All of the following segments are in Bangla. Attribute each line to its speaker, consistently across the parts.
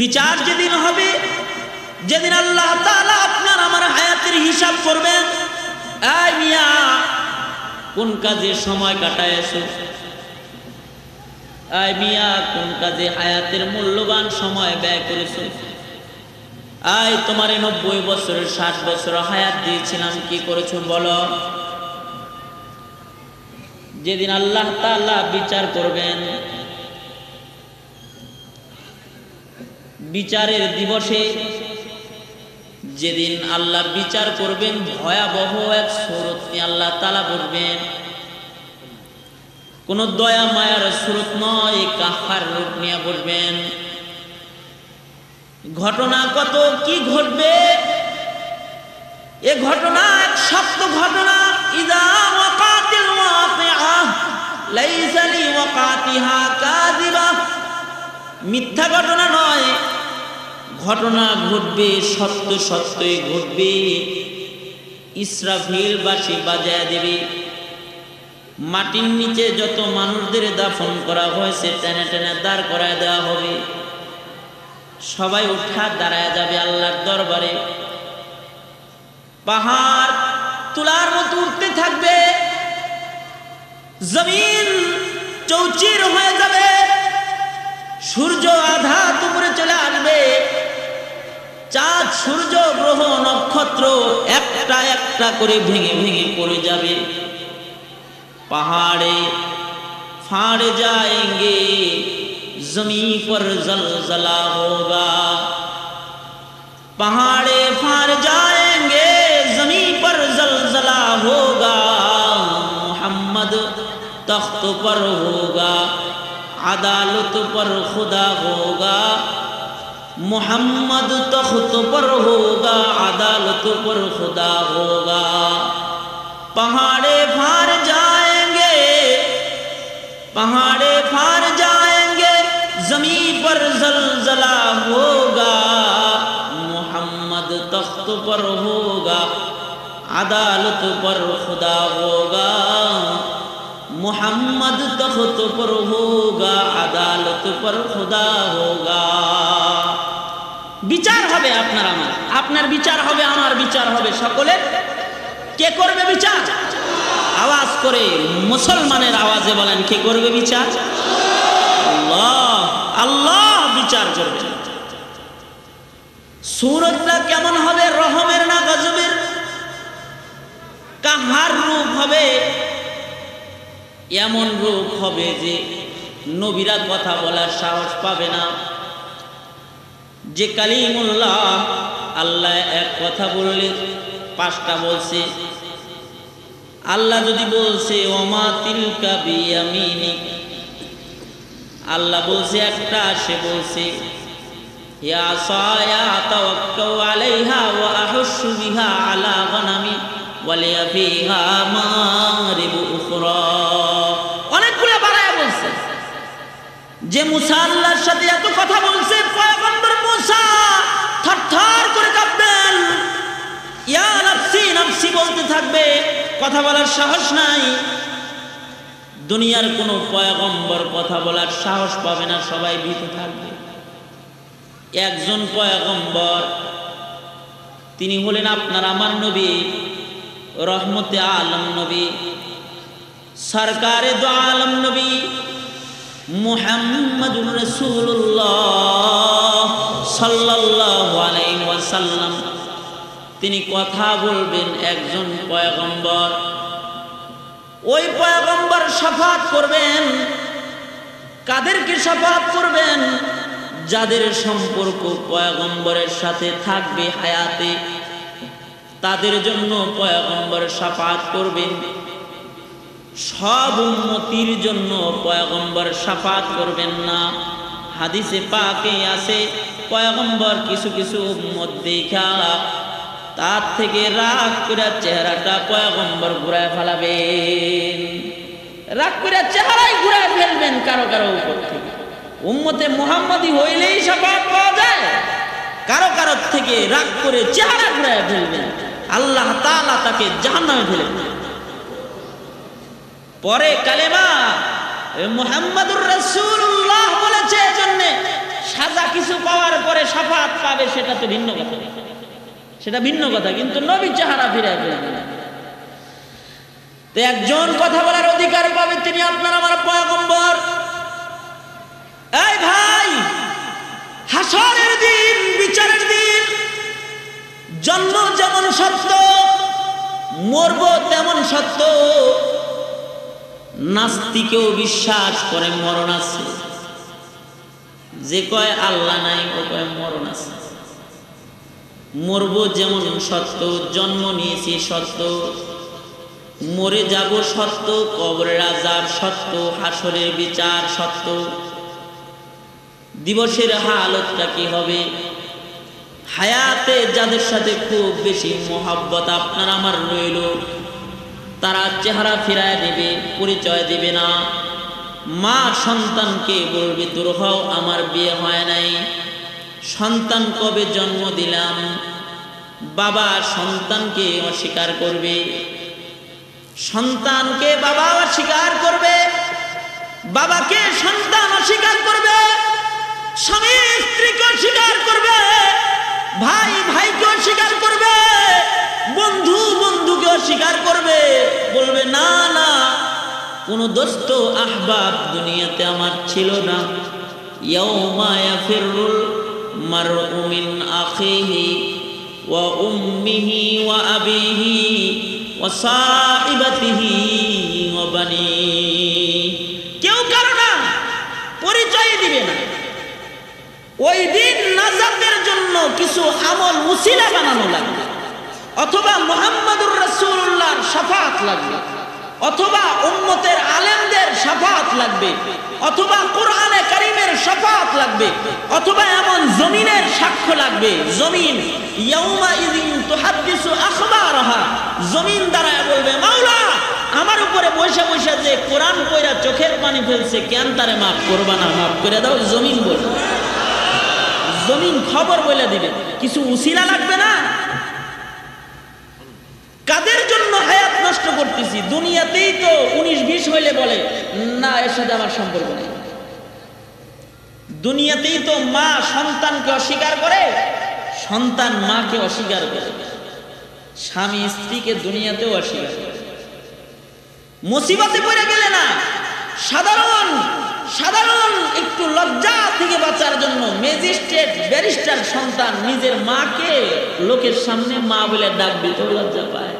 Speaker 1: বিচার যেদিন হবে, যেদিন আল্লাহ আপনার আমার হায়াতের হিসাব করবেন। কোন কাজে সময় কাটায়ছো এই কোন কাজে হায়াতের মূল্যবান সময় ব্যয় করেছ? আয় তোমার নব্বই বছরের, ষাট বছর হায়াত দিয়েছিলাম, কি করেছ বলো? যেদিন আল্লাহ তাআলা বিচার করবেন বিচারের দিবসে যেদিন আল্লাহ বিচার করবেন, ভয়াবহ এক সুরত নিয়ে আল্লাহ তালা বলবেন, কোন দয়া মায়ার সুরত নয় কাহার রূপ নিয়ে বলবেন। ঘটনা কত, কি ঘটবে? এ ঘটনা এক সত্য ঘটনা। ইদা মিথ্যা ঘটনা নয় ঘটনা ঘটবে, সত্য সত্যই ঘটবে। ইসরাফিল বাসি বাজায় দেবে। মাটির নিচে যত মানুষদের দাফন করা হয়েছে, টেনে টেনে দাঁড় করায় দেওয়া হবে। সবাই উঠা দাঁড়ায় যাবে আল্লাহর দরবারে। পাহাড় তুলার মতো উঠতে থাকবে। জমিন চৌচির হয়ে যাবে। সূর্য আধা দুপুরে মাত্র একটা একটা করে ভেঙে ভেঙে পড়ে যাবে। পাহাড়ে ফাড় যায়গে, জমি পর জলজলা হোগা। পাহাড়ে ফাড় যায়গে, জমি পর জলজলা হোগা। মোহাম্মদ তখ্ত পর হোগা, আদালত পর খুদা হোগা। मोहम्मद तख्त पर होगा अदालत पर खुदा होगा पहाड़े फार जाएंगे पहाड़े फार जाएंगे जमी पर जलजला होगा मोहम्मद तख्त पर होगा अदालत पर खुदा होगा मोहम्मद तख्त पर होगा अदालत पर खुदा होगा বিচার হবে আপনার আমার। আপনার বিচার হবে, আমার বিচার হবে। সকলের কে করবে বিচার? আওয়াজ করে মুসলমানের আওয়াজে বলেন, কে করবে বিচার? আল্লাহ আল্লাহ বিচার করবে। সুরতটা কেমন হবে, রহমের না গজবের? কাহার রূপ হবে? এমন রূপ হবে যে নবীরা কথা বলার সাহস পাবে না। যে কালিমুল্লাহ, আল্লাহ এক কথা বললে পাঁচটা বলছে। আল্লাহ যদি বলছে, ওমা তিলকা বিয়ামিনি আল্লাহ বলছে একটা, সে বলছে, ইয়া সায়া তাওয়াক্কাউ আলাইহা ওয়া আহুশু বিহা আলা গনামি ওয়ালিয়া ফিহা মারিবু উখরা অনেকগুলো বাড়ায় বলছে। যে মুসা আল্লাহর সাথে এত কথা বলছে, পয়গম্বর কথা বলার সাহস নাই। দুনিয়ার কোনো পয়গম্বর কথা বলার সাহস পাবে না, সবাই ভীত থাকবে। একজন পয়গম্বর, তিনি হলেন আপনার আমার নবী, রহমতে আলম নবী, সরকারে দো আলম নবী, মুহাম্মদুর রাসূলুল্লাহ সাল্লাল্লাহু আলাইহি ওয়াসাল্লাম। তিনি কথা বলবেন একজন পয়গম্বর। ওই পয়গম্বর সাফাত করবেন। কাদেরকে সাফাত করবেন? যাদের সম্পর্ক পয়গম্বরের সাথে থাকবে হায়াতে, তাদের জন্য পয়গম্বর সাফাত করবেন। সব উন্নতির জন্য পয়গম্বর সাফাত করবেন না। হাদিসে পাকে আছে, পয়গম্বর কিছু কিছু উম্মত দেখা তার থেকে রাগ করে চেহারাটা পয়গম্বর ঘুরায় ফেলাবেন। রাগ করে চেহারাই ঘুরায় ফেলবেন কারও কারও উপর থেকে। উম্মতে মুহাম্মদি হইলেই সাফাত পাওয়া যায়। কারও কারও থেকে রাগ করে চেহারা ঘুরায় ফেলবেন। আল্লাহ তাআলা তাকে জাহান্নামে ফেলে পরে কালেমা মুহাম্মাদুর রাসূলুল্লাহ বলেছে, এজন্য সাজা কিছু পাওয়ার পরে সাফাত পাবে, সেটা তো ভিন্ন কথা। সেটা ভিন্ন কথা, কিন্তু নবী চেহারা ফিরে ফিরে তো একজন কথা বলার অধিকার পাবে তিনি আপনার আমার পয়গম্বর। এই ভাই, হাসরের দিন, বিচারের দিন, জন্ম যেমন সত্য, মরব তেমন সত্য। নাস্তিকেও বিশ্বাস করে মরণ আছে। যে কয় আল্লাহ নাই, ও কয় মরণ আছে। মরব যেমন সত্য, জন্ম নিয়েছি সত্য। মরে যাব সত্য, কবরের আজাব সত্য, হাসরের বিচার সত্য। দিবসের হালতটা কি হবে? হায়াতে যাদের সাথে খুব বেশি মোহাব্বত আপনার আমার রইল, তারা চেহারা ফিরায় দেবে, পরিচয় দেবে না। মা সন্তানকে বলবে দূর হও, আমার বিয়ে হয় নাই। সন্তান কবে জন্ম দিলাম? বাবা সন্তানকে অস্বীকার করবে। সন্তানকে বাবা অস্বীকার করবে। বাবাকে সন্তান অস্বীকার করবে। স্বামী স্ত্রীকে অস্বীকার করবে। ভাই ভাইকে অস্বীকার করবে। বন্ধু বন্ধুকে অস্বীকার করবে। বলবে, না না, কোনো দোস্ত আহবাব দুনিয়াতে আমার ছিল না। ইয়াউমা ইয়াফিরুল মারউ ওয়া উম্মিহি ওয়া আবিহি ওয়া সাহিবাতিহি ওয়া কেউ কারও না পরিচয় দিবে না। ওই দিন নাজাতের জন্য কিছু আমল মুসিলা বানানো লাগবে। অথবা মোহাম্মদুর রসুল্লাহর সাফাত লাগবে। অথবা উম্মতের আলেমদের সাফাত লাগবে, অথবা কোরআনে কারিমের সাফাত লাগবে, অথবা এমন জমিনের সাক্ষ্য লাগবে, জমিন জমিন দ্বারা বলবে, মাওলা, আমার উপরে বসে বসে যে কোরআন কইরা চোখের পানি ফেলছে, কেন তারে মাফ করবা না? মাফ করে দাও, জমিন বলবে জমিন খবর বলে দিবে। কিছু উসিলা লাগবে না? করতেছি দুনিয়াতেই তো উনিশ বিশ হইলে বলে, না, এর সাথে আমার সম্পর্ক নেই। দুনিয়াতেই তো মা সন্তানকে অস্বীকার করে, সন্তান মাকে অস্বীকার করে। স্বামী স্ত্রীকে দুনিয়াতেও অস্বীকার করে। মুসিবতে পড়ে গেলে না, সাধারণ সাধারণ একটু লজ্জা থেকে বাঁচার জন্য ম্যাজিস্ট্রেট, ব্যারিস্টার সন্তান নিজের মাকে লোকের সামনে মা বলে ডাক দিতেও লজ্জা পায়।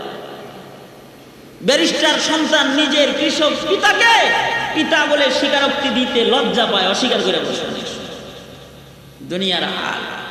Speaker 1: ব্যারিস্টার সন্তান নিজের কৃষক পিতাকে পিতা বলে স্বীকারোক্তি দিতে লজ্জা পায়, অস্বীকার করে বসে। দুনিয়ার হাল।